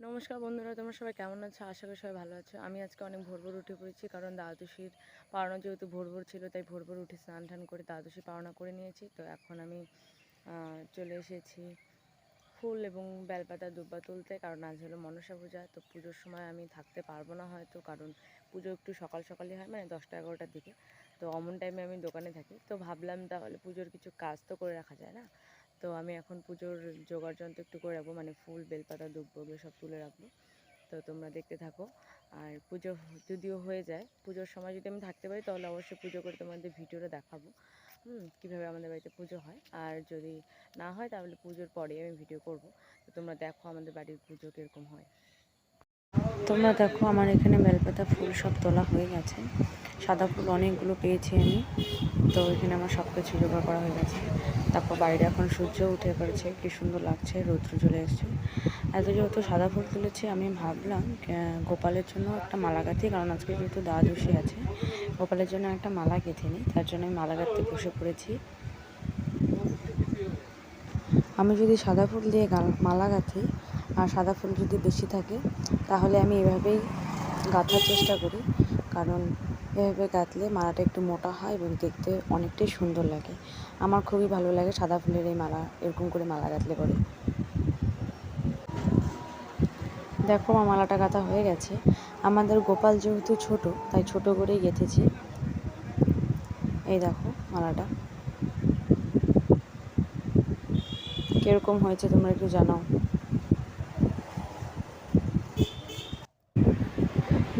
নমস্কার বন্ধুরা, তোমরা সবাই কেমন আছো? আশা করি সবাই ভালো আছো। আমি আজকে অনেক ভোর ভোর উঠে পড়েছি, কারণ দ্বাদশীর পাওনা যেহেতু ভোর ভোর ছিল, তাই ভোর ভোর উঠে স্নান টান করে দ্বাদশী পাওনা করে নিয়েছি। তো এখন আমি চলে এসেছি ফুল এবং বেলপাতা, দুব্বা তুলতে, কারণ আজ হলো মনসা পূজা। তো পুজোর সময় আমি থাকতে পারব না হয়তো, কারণ পুজো একটু সকাল সকালই হয় মানে দশটা এগারোটার দিকে। তো অমন টাইমে আমি দোকানে থাকি। তো ভাবলাম তাহলে পুজোর কিছু কাজ তো করে রাখা যায় না? তো আমি এখন পুজোর জোগাড় যন্ত্র একটু করে রাখব মানে ফুল, বেলপাতা, দুব্বো ওগুলো সব তুলে রাখব। তো তোমরা দেখতে থাকো। আর পুজো যদিও হয়ে যায়, পুজোর সময় যদি আমি থাকতে পারি তাহলে অবশ্যই পুজো করে তোমাদের ভিডিওটা দেখাবো। হুম, কীভাবে আমাদের বাড়িতে পুজো হয়। আর যদি না হয় তাহলে পুজোর পরে আমি ভিডিও করব। তো তোমরা দেখো আমাদের বাড়ির পুজো কীরকম হয়। তোমরা দেখো আমার এখানে বেলপাতা ফুল সব তোলা হয়ে গেছে। সাদা ফুল অনেকগুলো পেয়েছি আমি। তো এখানে আমার সব কিছু জোগাড় করা হয়ে গেছে। তারপর বাইরে এখন সূর্য উঠে পড়েছে, কি সুন্দর লাগছে, রৌদ্র চলে এসছে। এত যেহেতু সাদা ফুল তুলেছি, আমি ভাবলাম গোপালের জন্য একটা মালা গাঁথি, কারণ আজকে যেহেতু দ্বাদশী আছে, গোপালের জন্য একটা মালা গেঁথে নিই। তার জন্য আমি মালা গাঁথতে বসে পড়েছি। আমি যদি সাদা ফুল দিয়ে মালা গাঁথি, আর সাদা ফুল যদি বেশি থাকে, তাহলে আমি এভাবেই গাঁথার চেষ্টা করি। কারণ এভাবে গাঁথলে মালাটা একটু মোটা হয় এবং দেখতে অনেকটাই সুন্দর লাগে। আমার খুবই ভালো লাগে সাদা ফুলের এই মালা, এরকম করে মালা গাঁথলে পরে। দেখো আমার মালাটা গাঁথা হয়ে গেছে। আমাদের গোপাল যেহেতু ছোট, তাই ছোট করেই গেঁথেছি। এই দেখো মালাটা। কীরকম হয়েছে তোমরা একটু জানাও।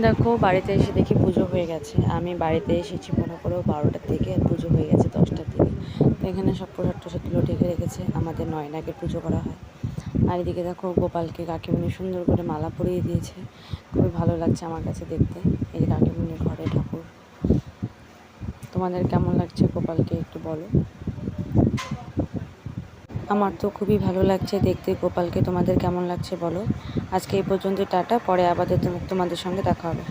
দেখো, বাড়িতে এসে দেখি পুজো হয়ে গেছে। আমি বাড়িতে এসেছি মনে করো বারোটার থেকে পুজো হয়ে গেছে দশটার দিকে। তো এখানে সব প্রসাদ টসাদগুলো ঢেকে রেখেছে, আমাদের নয়নাকে পুজো করা হয়। আর এদিকে দেখো, গোপালকে কাকিমণি সুন্দর করে মালা পরিয়ে দিয়েছে। খুবই ভালো লাগছে আমার কাছে দেখতে। এই কাকিমণির ঘরে ঠাকুর। তোমাদের কেমন লাগছে গোপালকে একটু বলো। আমার তো খুবই ভালো লাগছে দেখতে। গোপালকে তোমাদের কেমন লাগছে বলো? আজকে এই পর্যন্ত টাটা। পরে আবার তোমাদের সঙ্গে দেখা হবে।